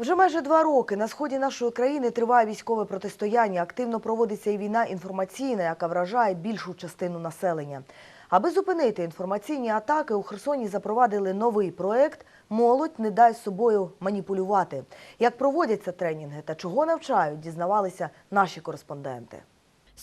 Вже майже два роки на сході нашої країни триває військове протистояння. Активно проводиться і війна інформаційна, яка вражає більшу частину населення. Аби зупинити інформаційні атаки, у Херсоні запровадили новий проект Молодь не дай собою маніпулювати. Як проводяться тренінги та чого навчають, дізнавалися наші кореспонденти.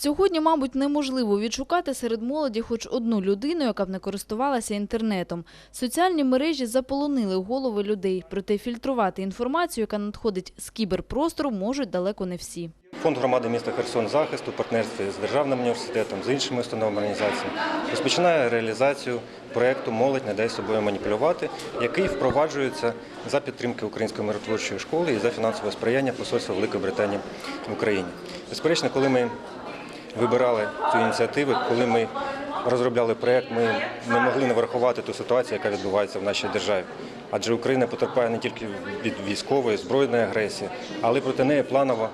Сьогодні, мабуть, неможливо відшукати серед молоді хоч одну людину, яка б не користувалася інтернетом. Соціальні мережі заполонили голови людей, проте фільтрувати інформацію, яка надходить з кіберпростору, можуть далеко не всі. Фонд громади міста Херсон захист у партнерстві з державним університетом, з іншими установами організаціями розпочинає реалізацію проєкту Молодь не дай собою маніпулювати, який впроваджується за підтримки Української миротворчої школи і за фінансове сприяння Посольства Великої Британії в Україні. Безперечно, коли ми вибирали цю ініціативу, коли ми розробляли проєкт, ми не могли не врахувати ту ситуацію, яка відбувається в нашій державі. Адже Україна потерпає не тільки від військової збройної агресії, але проти неї планово,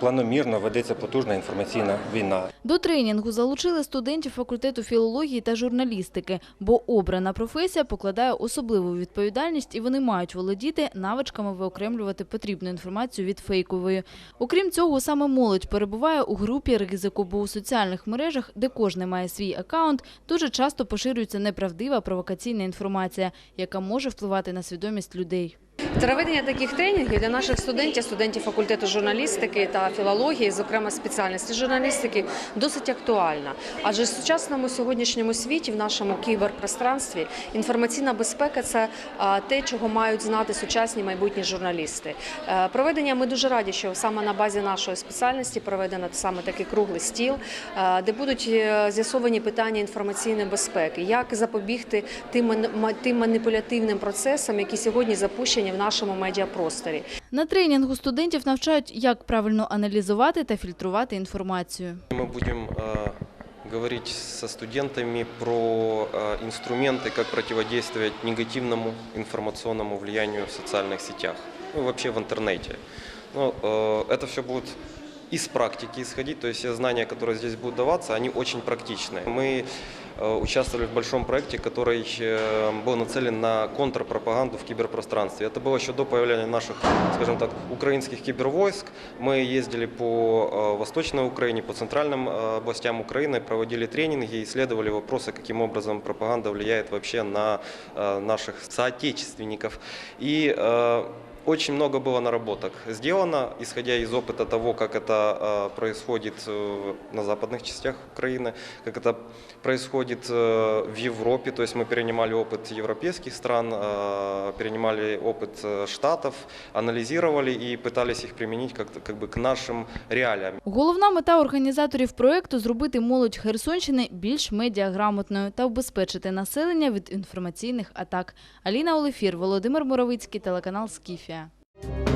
планомірно ведеться потужна інформаційна війна. До тренінгу залучили студентів факультету філології та журналістики, бо обрана професія покладає особливу відповідальність і вони мають володіти навичками виокремлювати потрібну інформацію від фейкової. Окрім цього, саме молодь перебуває у групі ризику, бо у соціальних мережах, де кожен має свій акаунт, дуже часто поширюється неправдива провокаційна інформація, яка може впливати на свідомість людей. Проведення таких тренінгів для наших студентів, студентів факультету журналістики та філології, зокрема спеціальності журналістики, досить актуальна. Адже в сучасному сьогоднішньому світі, в нашому кіберпространстві, інформаційна безпека це те, чого мають знати сучасні майбутні журналісти. Е, Проведення ми дуже раді, що саме на базі нашої спеціальності проведено саме такий круглий стіл, е, де будуть е, з'ясовані питання інформаційної безпеки, як запобігти тим маніпулятивним процесам, які сьогодні запущені в нашому медіапросторі. На тренінгу студентів навчають, як правильно аналізувати та фільтрувати інформацію. Мы будем э, говорить со студентами про э, инструменты, как противодействовать негативному информационному влиянию в социальных сетях, ну и вообще в интернете. Ну, э, это все будет из практики исходить, то есть все знания, которые здесь будут даваться, они очень практичные. Мы э, участвовали в большом проекте, который э, был нацелен на контрпропаганду в киберпространстве. Это было еще до появления наших, скажем так, украинских кибервойск. Мы ездили по э, Восточной Украине, по центральным э, областям Украины, проводили тренинги, исследовали вопросы, каким образом пропаганда влияет вообще на э, наших соотечественников. И э, очень много было наработок сделано, исходя из опыта того, как это э, происходит э, на западных частях Украины, как это происходит э, в Европе. То есть мы перенимали опыт европейских стран, э, перенимали опыт э, штатов, анализировали и пытались их применить как, как бы к нашим реалиям. Головна мета організаторів проєкту – зробити молодь Херсонщини більш медіаграмотною та убезпечити населення від інформаційних атак. Аліна Олефір, Володимир Моровицький, телеканал «Скіфія». Thank you